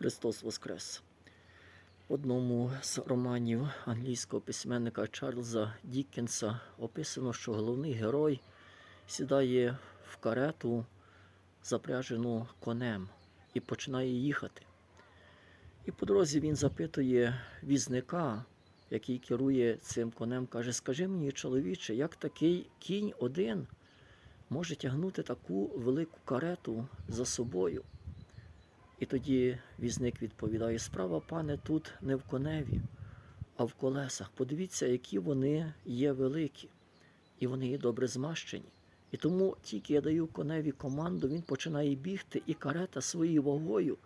Христос Воскрес. В одному з романів англійського письменника Чарльза Діккенса описано, що головний герой сідає в карету, запряжену конем, і починає їхати. І по дорозі він запитує візника, який керує цим конем, каже: Скажи мені, чоловіче, як такий кінь один може тягнути таку велику карету за собою? І тоді візник відповідає: справа, пане, тут не в коневі, а в колесах. Подивіться, які вони є великі, і вони є добре змащені. І тому тільки я даю коневі команду, він починає бігти, і карета своєю вагою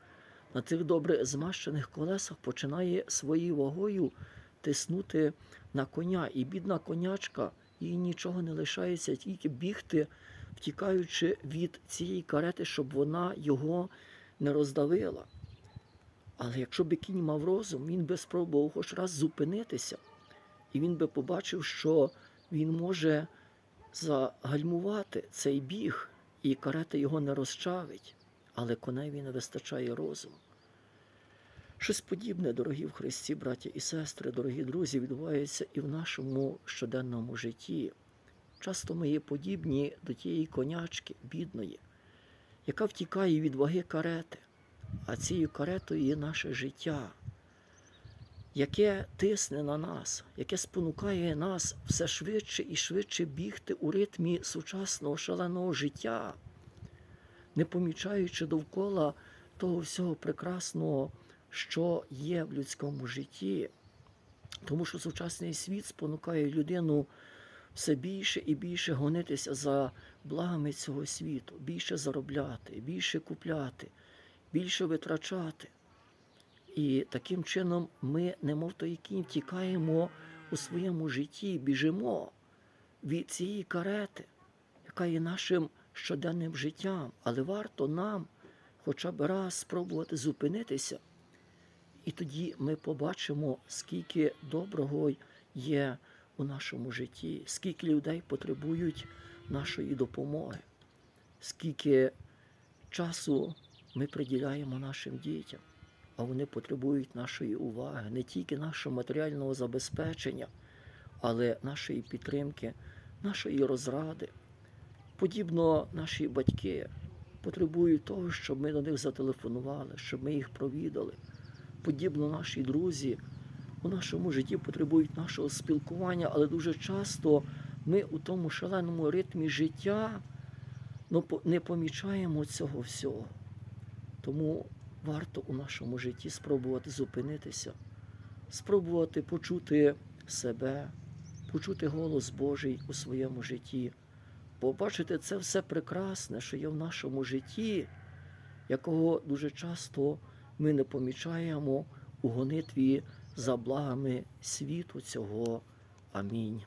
на тих добре змащених колесах починає своєю вагою тиснути на коня. І бідна конячка, їй нічого не лишається, тільки бігти, втікаючи від цієї карети, щоб вона його не роздавила. Але якщо би кінь мав розум, він би спробував хоч раз зупинитися, і він би побачив, що він може загальмувати цей біг, і карета його не розчавить, але коневі не вистачає розуму. Щось подібне, дорогі в Христі, браті і сестри, дорогі друзі, відбувається і в нашому щоденному житті. Часто ми є подібні до тієї конячки, бідної, яка втікає від ваги карети, а цією каретою є наше життя, яке тисне на нас, яке спонукає нас все швидше і швидше бігти у ритмі сучасного шаленого життя, не помічаючи довкола того всього прекрасного, що є в людському житті. Тому що сучасний світ спонукає людину все більше і більше гонитися за благами цього світу, більше заробляти, більше купляти, більше витрачати. І таким чином ми, немов той кінь, втікаємо у своєму житті, біжимо від цієї карети, яка є нашим щоденним життям. Але варто нам хоча б раз спробувати зупинитися, і тоді ми побачимо, скільки доброго є у нашому житті, скільки людей потребують нашої допомоги, скільки часу ми приділяємо нашим дітям, а вони потребують нашої уваги, не тільки нашого матеріального забезпечення, але нашої підтримки, нашої розради. Подібно наші батьки потребують того, щоб ми до них зателефонували, щоб ми їх провідали. Подібно наші друзі у нашому житті потребують нашого спілкування, але дуже часто ми у тому шаленому ритмі життя ну, не помічаємо цього всього. Тому варто у нашому житті спробувати зупинитися, спробувати почути себе, почути голос Божий у своєму житті, побачити це все прекрасне, що є в нашому житті, якого дуже часто ми не помічаємо у гонитві за благами світу цього. Амінь.